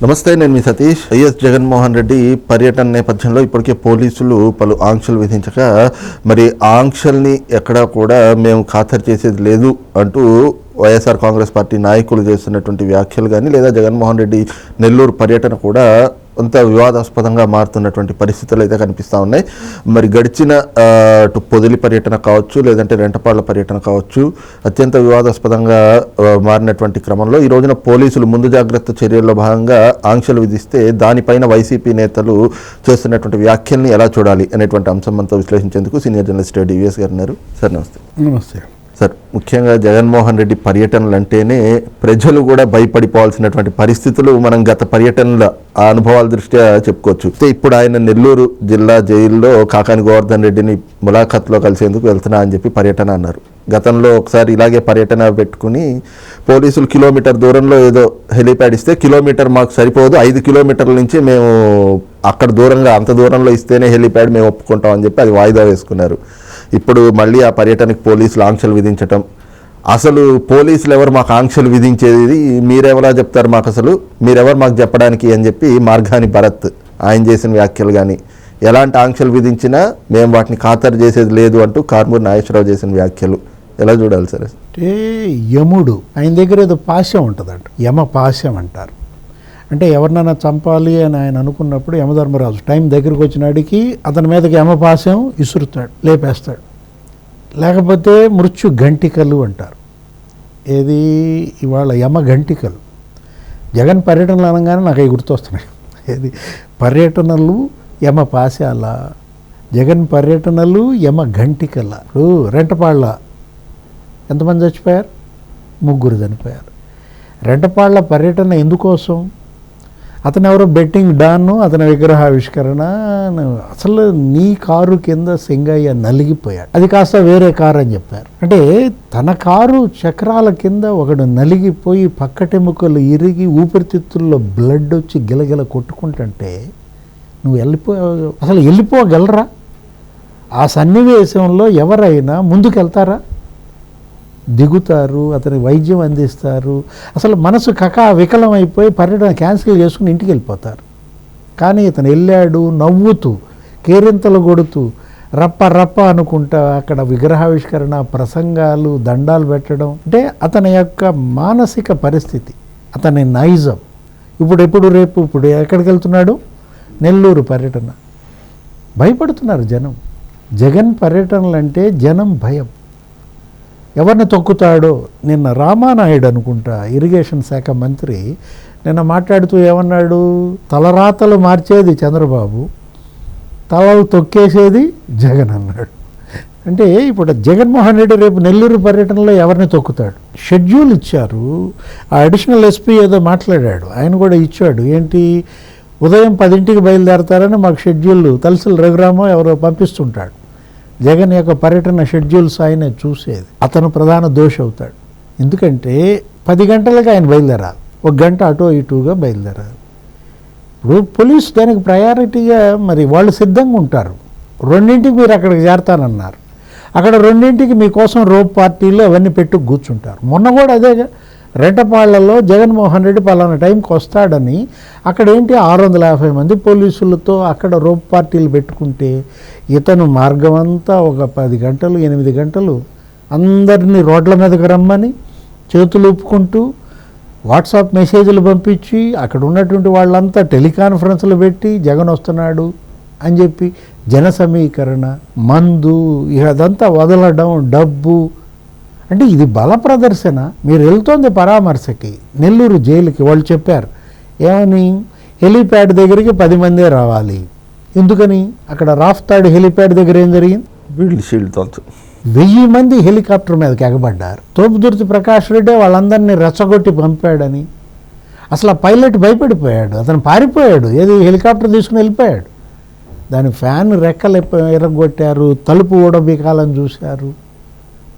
నమస్తే నేను మీ సతీష్. వైఎస్ జగన్మోహన్ రెడ్డి పర్యటన నేపథ్యంలో ఇప్పటికే పోలీసులు పలు ఆంక్షలు విధించగా మరి ఆంక్షల్ని ఎక్కడా కూడా మేము ఖాతరు చేసేది లేదు అంటూ వైఎస్ఆర్ కాంగ్రెస్ పార్టీ నాయకులు చేస్తున్నటువంటి వ్యాఖ్యలు కానీ లేదా జగన్మోహన్ రెడ్డి నెల్లూరు పర్యటన కూడా అంత వివాదాస్పదంగా మారుతున్నటువంటి పరిస్థితులు అయితే కనిపిస్తూ ఉన్నాయి. మరి గడిచిన అటు పొదిలి పర్యటన కావచ్చు లేదంటే రెంటపాళ్ళ పర్యటన కావచ్చు అత్యంత వివాదాస్పదంగా మారినటువంటి క్రమంలో ఈ రోజున పోలీసులు ముందు జాగ్రత్త చర్యల్లో భాగంగా ఆంక్షలు విధిస్తే దానిపైన వైసీపీ నేతలు చేస్తున్నటువంటి వ్యాఖ్యల్ని ఎలా చూడాలి అనేటువంటి అంశం మనతో విశ్లేషించేందుకు సీనియర్ జర్నలిస్ట్ డివిఎస్ గారు ఉన్నారు. సార్ నమస్తే. నమస్తే. సార్ ముఖ్యంగా జగన్మోహన్ రెడ్డి పర్యటనలు అంటేనే ప్రజలు కూడా భయపడిపోవాల్సినటువంటి పరిస్థితులు మనం గత పర్యటనల ఆ అనుభవాల దృష్ట్యా చెప్పుకోవచ్చు. అయితే ఇప్పుడు ఆయన నెల్లూరు జిల్లా జైల్లో కాకాని గోవర్ధన్ రెడ్డిని ములాఖత్లో కలిసేందుకు వెళ్తున్నా అని చెప్పి పర్యటన అన్నారు. గతంలో ఒకసారి ఇలాగే పర్యటన పెట్టుకుని పోలీసులు కిలోమీటర్ దూరంలో ఏదో హెలిప్యాడ్ ఇస్తే కిలోమీటర్ మాకు సరిపోదు ఐదు కిలోమీటర్ల నుంచి మేము అక్కడ దూరంగా అంత దూరంలో ఇస్తేనే హెలిప్యాడ్ మేము ఒప్పుకుంటాం అని చెప్పి అది వాయిదా వేసుకున్నారు. ఇప్పుడు మళ్ళీ ఆ పర్యటనకు పోలీసులు ఆంక్షలు విధించటం. అసలు పోలీసులు ఎవరు మాకు ఆంక్షలు విధించేది? మీరెవరా చెప్తారు మాకు అసలు మీరెవరు మాకు చెప్పడానికి అని చెప్పి మార్గాని భరత్ ఆయన చేసిన వ్యాఖ్యలు కానీ ఎలాంటి ఆంక్షలు విధించినా మేము వాటిని ఖాతరు చేసేది లేదు అంటూ కార్మూరి నాగేశ్వరరావు చేసిన వ్యాఖ్యలు. ఎలా చూడాలి సరే? అంటే యముడు ఆయన దగ్గర ఏదో పాశం ఉంటుందంట. యమ పాశం అంటారు. అంటే ఎవరినైనా చంపాలి అని ఆయన అనుకున్నప్పుడు యమధర్మరాజు టైం దగ్గరికి వచ్చినాడికి అతని మీదకి యమపాశం ఇసురుతాడు లేపేస్తాడు. లేకపోతే మృత్యు గంటికలు అంటారు. ఏది? ఇవాళ యమ గంటికలు జగన్ పర్యటనలు అనగానే నాకు అవి గుర్తొస్తున్నాయి. ఏది? పర్యటనలు యమ పాశాల. జగన్ పర్యటనలు యమ గంటికల ఓ, రెంటపాళ్ళ. ఎంతమంది చచ్చిపోయారు? ముగ్గురు చనిపోయారు. రెంటపాళ్ళ పర్యటన ఎందుకోసం? అతను ఎవరో బెట్టింగ్ డాన్ అతని విగ్రహావిష్కరణ అసలు నీ కారు కింద సింగయ్య నలిగిపోయాడు. అది కాస్త వేరే కారు అని చెప్పారు. అంటే తన కారు చక్రాల కింద ఒకడు నలిగిపోయి పక్కటెముకలు ఇరిగి ఊపిరితిత్తుల్లో బ్లడ్ వచ్చి గిలగిల కొట్టుకుంటుంటే నువ్వు వెళ్ళిపో అసలు వెళ్ళిపోగలరా? ఆ సన్నివేశంలో ఎవరైనా ముందుకెళ్తారా? దిగుతారు అతనికి వైద్యం అందిస్తారు. అసలు మనసు కకా వికలం అయిపోయి పర్యటన క్యాన్సిల్ చేసుకుని ఇంటికి వెళ్ళిపోతారు. కానీ ఇతను వెళ్ళాడు నవ్వుతూ కేరింతలు కొడుతూ రప్ప రప్ప అనుకుంటా అక్కడ విగ్రహావిష్కరణ ప్రసంగాలు దండాలు పెట్టడం. అంటే అతని యొక్క మానసిక పరిస్థితి అతని నైజం. ఇప్పుడు ఎప్పుడు రేపు ఇప్పుడు ఎక్కడికి వెళ్తున్నాడు? నెల్లూరు పర్యటన. భయపడుతున్నారు జనం. జగన్ పర్యటనలు అంటే జనం భయం. ఎవరిని తొక్కుతాడో? నిన్న రామానాయుడు అనుకుంటా ఇరిగేషన్ శాఖ మంత్రి నిన్న మాట్లాడుతూ ఏమన్నాడు? తలరాతలు మార్చేది చంద్రబాబు తలలు తొక్కేసేది జగన్ అన్నాడు. అంటే ఇప్పుడు జగన్మోహన్ రెడ్డి రేపు నెల్లూరు పర్యటనలో ఎవరిని తొక్కుతాడు? షెడ్యూల్ ఇచ్చారు. ఆ అడిషనల్ ఎస్పీ ఏదో మాట్లాడాడు. ఆయన కూడా ఇచ్చాడు. ఏంటి? ఉదయం పదింటికి బయలుదేరతారని మాకు షెడ్యూల్ తలసిల్ రఘురామో ఎవరో పంపిస్తుంటాడు. జగన్ యొక్క పర్యటన షెడ్యూల్స్ ఆయనే చూసేది. అతను ప్రధాన దోషి అవుతాడు. ఎందుకంటే పది గంటలకు ఆయన బయలుదేరాలి. ఒక గంట అటో ఇటుగా బయలుదేరాలి. ఇప్పుడు పోలీస్ దానికి ప్రయారిటీగా మరి వాళ్ళు సిద్ధంగా ఉంటారు. రెండింటికి మీరు అక్కడికి చేరతానన్నారు. అక్కడ రెండింటికి మీకోసం రోప్ పార్టీలు అవన్నీ పెట్టు కూర్చుంటారు. మొన్న కూడా అదేగా రెంటపాళ్ళలో జగన్మోహన్ రెడ్డి పలానా టైంకి వస్తాడని అక్కడ ఏంటి ఆరు వందల యాభై మంది పోలీసులతో అక్కడ రోప్ పార్టీలు పెట్టుకుంటే ఇతను మార్గం అంతా ఒక పది గంటలు ఎనిమిది గంటలు అందరినీ రోడ్ల మీదకి రమ్మని చేతులు ఊపుకుంటూ వాట్సాప్ మెసేజ్లు పంపించి అక్కడ ఉన్నటువంటి వాళ్ళంతా టెలికాన్ఫరెన్స్లు పెట్టి జగన్ వస్తున్నాడు అని చెప్పి జన సమీకరణ మందు ఇదంతా వదలడం డబ్బు అంటే ఇది బల ప్రదర్శన. మీరు వెళ్తోంది పరామర్శకి. నెల్లూరు జైలుకి వాళ్ళు చెప్పారు. ఏమని? హెలీప్యాడ్ దగ్గరికి పది మందే రావాలి. ఎందుకని? అక్కడ రాఫ్తాడ్ హెలీప్యాడ్ దగ్గర ఏం జరిగింది? వీళ్ళు వెయ్యి మంది హెలికాప్టర్ మీదకి ఎగబడ్డారు. తోపుదుర్తి ప్రకాష్ రెడ్డి వాళ్ళందరినీ రెచ్చగొట్టి పంపాడని. అసలు ఆ పైలట్ భయపడిపోయాడు. అతను పారిపోయాడు. ఏది? హెలికాప్టర్ తీసుకుని వెళ్ళిపోయాడు. దాని ఫ్యాన్ రెక్కలు ఎరగొట్టారు. తలుపు ఊడబీకాలని చూశారు.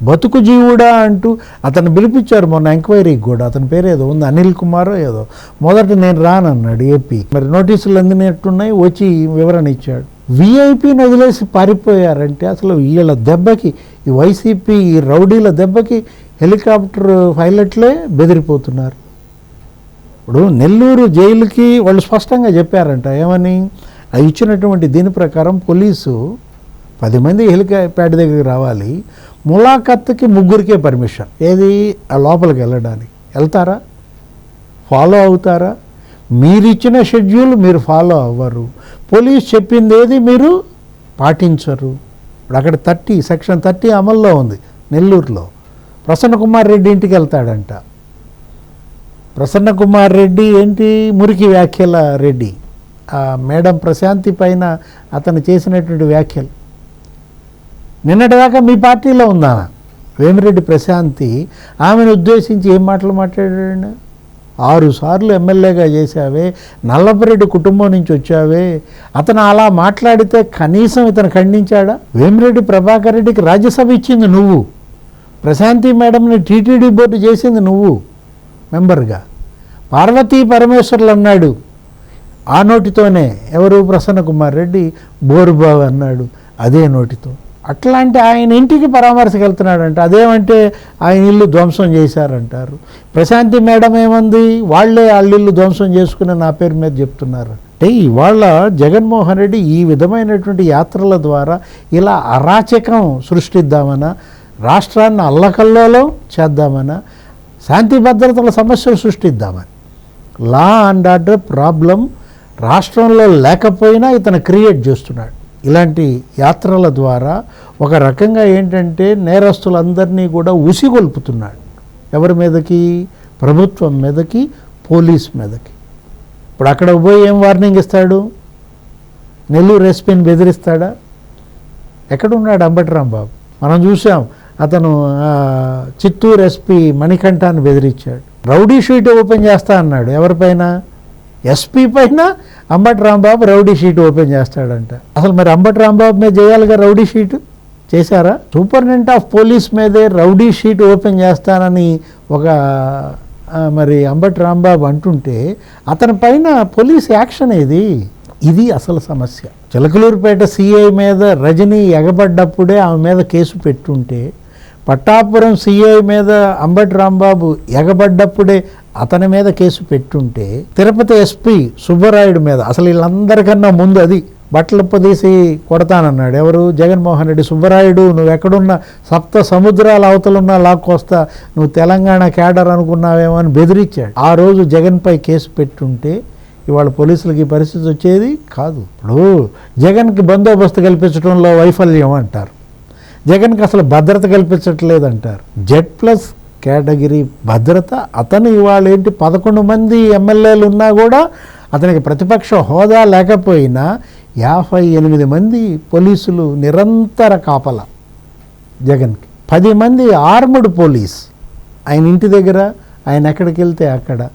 బతుకు జీవుడా అంటూ అతను పిలిపించారు మొన్న ఎంక్వైరీకి కూడా. అతని పేరు ఏదో ఉంది అనిల్ కుమార్ ఏదో. మొదట నేను రానన్నాడు ఏపీ మరి నోటీసులు అందినట్టున్నాయి వచ్చి వివరణ ఇచ్చాడు. విఐపీని వదిలేసి పారిపోయారంటే అసలు వీళ్ళ దెబ్బకి ఈ వైసీపీ ఈ రౌడీల దెబ్బకి హెలికాప్టర్ పైలట్లే బెదిరిపోతున్నారు. ఇప్పుడు నెల్లూరు జైలుకి వాళ్ళు స్పష్టంగా చెప్పారంట ఏమని? ఇచ్చినటువంటి దీని ప్రకారం పోలీసు పది మంది హెలికాప్యాడ్ దగ్గరికి రావాలి. ములాఖత్కి ముగ్గురికే పర్మిషన్. ఏది? ఆ లోపలికి వెళ్ళడానికి. వెళ్తారా? ఫాలో అవుతారా? మీరిచ్చిన షెడ్యూల్ మీరు ఫాలో అవ్వరు. పోలీస్ చెప్పింది ఏది మీరు పాటించరు. ఇప్పుడు అక్కడ థర్టీ సెక్షన్ థర్టీ అమల్లో ఉంది నెల్లూరులో. ప్రసన్న కుమార్ రెడ్డి ఇంటికి వెళ్తాడంట. ప్రసన్న కుమార్ రెడ్డి ఏంటి? మురికి వ్యాఖ్యల రెడ్డి. మేడం ప్రశాంతి పైన అతను చేసినటువంటి వ్యాఖ్యలు. నిన్నటిదాకా మీ పార్టీలో ఉందా వేమిరెడ్డి ప్రశాంతి ఆమెను ఉద్దేశించి ఏం మాటలు మాట్లాడాడు ఆరుసార్లు ఎమ్మెల్యేగా చేశావే నల్లపరెడ్డి కుటుంబం నుంచి వచ్చావే. అతను అలా మాట్లాడితే కనీసం ఇతను ఖండించాడా? వేమిరెడ్డి ప్రభాకర్ రెడ్డికి రాజ్యసభ ఇచ్చింది నువ్వు. ప్రశాంతి మేడంని టీటీడీ బోర్డు చేసింది నువ్వు మెంబర్గా. పార్వతీ పరమేశ్వర్లు అన్నాడు. ఆ నోటితోనే ఎవరు ప్రసన్న కుమార్ రెడ్డి బోరుబాబు అన్నాడు. అదే నోటితో. అట్లాంటి ఆయన ఇంటికి పరామర్శకు వెళ్తున్నాడంట అదేమంటే ఆయన ఇల్లు ధ్వంసం చేశారంటారు. ప్రశాంతి మేడం ఏమంది? వాళ్ళే వాళ్ళ ఇల్లు ధ్వంసం చేసుకుని నా పేరు మీద చెప్తున్నారు. అంటే ఇవాళ జగన్మోహన్ రెడ్డి ఈ విధమైనటువంటి యాత్రల ద్వారా ఇలా అరాచకం సృష్టిద్దామనా? రాష్ట్రాన్ని అల్లకల్లోలం చేద్దామనా? శాంతి భద్రతల సమస్యలు సృష్టిద్దామని. లా అండ్ ఆర్డర్ ప్రాబ్లం రాష్ట్రంలో లేకపోయినా ఇతను క్రియేట్ చేస్తున్నాడు. ఇలాంటి యాత్రల ద్వారా ఒక రకంగా ఏంటంటే నేరస్తులందరినీ కూడా ఉసిగొల్పుతున్నాడు. ఎవరి మీదకి? ప్రభుత్వం మీదకి? పోలీస్ మీదకి. ఇప్పుడు అక్కడ పోయి ఏం వార్నింగ్ ఇస్తాడు? నెల్లూరు ఎస్పీని బెదిరిస్తాడా? ఎక్కడున్నాడు అంబటి బాబు మనం చూసాం అతను చిత్తూరు ఎస్పీ మణికంఠాన్ని బెదిరించాడు. రౌడీ షీట్ ఓపెన్ చేస్తా అన్నాడు ఎవరిపైన? ఎస్పీ పైన Ambati Rambabu rowdy sheet open చేస్తాడంట. అసలు మరి అంబటి రాంబాబు మీద చేయాలిగా రౌడీ షీట్? చేశారా? సూపరింటెండెంట్ ఆఫ్ పోలీస్ మీదే రౌడీ షీట్ ఓపెన్ చేస్తానని ఒక మరి అంబటి రాంబాబు అంటుంటే అతని పైన పోలీస్ యాక్షన్ ఏది? ఇది అసలు సమస్య. చిలకలూరుపేట సిఐ మీద రజనీ ఎగబడ్డప్పుడే ఆమె మీద కేసు పెట్టుంటే పట్టాపురం సిఐ మీద అంబటి రాంబాబు ఎగబడ్డప్పుడే అతని మీద కేసు పెట్టుంటే తిరుపతి ఎస్పీ సుబ్బరాయుడు మీద అసలు వీళ్ళందరికన్నా ముందు అది బట్టలు పొదీసి కొడతానన్నాడు. ఎవరు? జగన్మోహన్ రెడ్డి సుబ్బరాయుడు నువ్వు ఎక్కడున్న? సప్త సముద్రాల అవతలున్నా లాక్కొస్తా నువ్వు తెలంగాణ కేడర్ అనుకున్నావేమో అని బెదిరించాడు. ఆ రోజు జగన్పై కేసు పెట్టుంటే ఇవాళ పోలీసులకి పరిస్థితి వచ్చేది కాదు. ఇప్పుడు జగన్కి బందోబస్తు కల్పించడంలో వైఫల్యం అంటారు. జగన్కి అసలు భద్రత కల్పించట్లేదు అంటారు జెడ్ ప్లస్ కేటగిరీ భద్రత అతను ఇవాళ ఏంటి పదకొండు మంది ఎమ్మెల్యేలు ఉన్నా కూడా అతనికి ప్రతిపక్ష హోదా లేకపోయినా యాభై ఎనిమిది మంది పోలీసులు నిరంతర కాపల జగన్కి. పది మంది ఆర్ముడ్ పోలీస్. ఆయన ఇంటి దగ్గర ఆయన ఎక్కడికి వెళ్తే అక్కడ.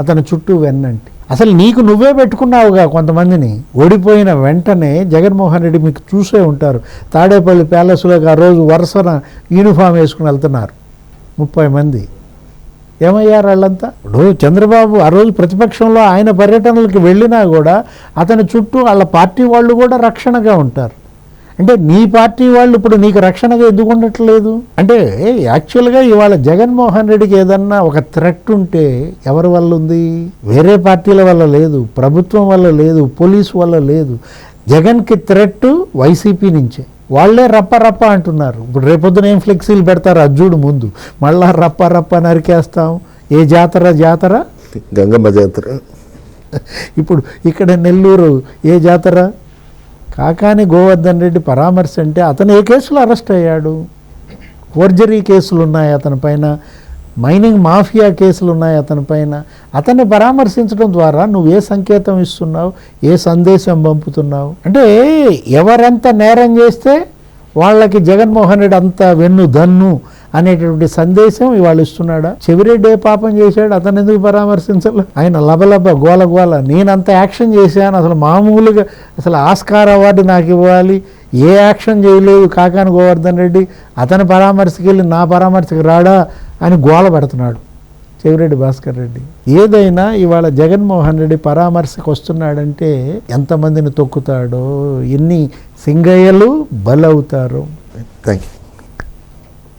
అతని చుట్టూ వెన్నంటి. అసలు నీకు నువ్వే పెట్టుకున్నావుగా కొంతమందిని. ఓడిపోయిన వెంటనే జగన్మోహన్ రెడ్డి మీకు చూసే ఉంటారు. తాడేపల్లి ప్యాలెస్లోకి ఆ రోజు వరుసన యూనిఫామ్ వేసుకుని వెళ్తున్నారు. ముప్పై మంది. ఏమయ్యారు వాళ్ళంతా? ఇప్పుడు చంద్రబాబు ఆ రోజు ప్రతిపక్షంలో ఆయన పర్యటనలకు వెళ్ళినా కూడా అతని చుట్టూ వాళ్ళ పార్టీ వాళ్ళు కూడా రక్షణగా ఉంటారు. అంటే నీ పార్టీ వాళ్ళు ఇప్పుడు నీకు రక్షణగా ఎందుకు ఉండట్లేదు అంటే యాక్చువల్గా ఇవాళ జగన్మోహన్ రెడ్డికి ఏదన్నా ఒక థ్రెట్ ఉంటే ఎవరి వల్ల ఉంది? వేరే పార్టీల వల్ల లేదు ప్రభుత్వం వల్ల లేదు పోలీసు వల్ల లేదు. జగన్కి థ్రెట్ వైసీపీ నుంచే. వాళ్ళే రప్ప రప్ప అంటున్నారు. ఇప్పుడు రేపొద్దున ఏం ఫ్లెక్సీలు పెడతారు అజ్జుడు ముందు. మళ్ళా రప్ప రప్ప నరికేస్తాం. ఏ జాతర జాతర? గంగమ్మ జాతర. ఇప్పుడు ఇక్కడ నెల్లూరు ఏ జాతర? కాకాని గోవర్ధన్ రెడ్డి పరామర్శ అంటే అతను ఏ కేసులో అరెస్ట్ అయ్యాడు? ఫోర్జరీ కేసులు ఉన్నాయి అతని పైన. మైనింగ్ మాఫియా కేసులు ఉన్నాయి అతని పైన. అతన్ని పరామర్శించడం ద్వారా నువ్వు ఏ సంకేతం ఇస్తున్నావు? ఏ సందేశం పంపుతున్నావు? అంటే ఎవరెంత నేరం చేస్తే వాళ్ళకి జగన్మోహన్ రెడ్డి అంత వెన్ను దన్ను అనేటటువంటి సందేశం ఇవాళ ఇస్తున్నాడా? చెవిరెడ్డి ఏ పాపం చేశాడు? అతను ఎందుకు పరామర్శించాలి? ఆయన లబలబ గోల గోల. నేనంత యాక్షన్ చేశాను. అసలు మామూలుగా అసలు ఆస్కార్ అవార్డు నాకు ఇవ్వాలి. ఏ యాక్షన్ చేయలేదు కాకాని గోవర్ధన్ రెడ్డి. అతని పరామర్శకి వెళ్ళి నా పరామర్శకి రాడా అని గోల పెడుతున్నాడు చెవిరెడ్డి భాస్కర్ రెడ్డి. ఏదైనా ఇవాళ జగన్మోహన్ రెడ్డి పరామర్శకు వస్తున్నాడంటే ఎంతమందిని తొక్కుతాడో ఎన్ని సింగయ్యలు బలవుతారో. Thank you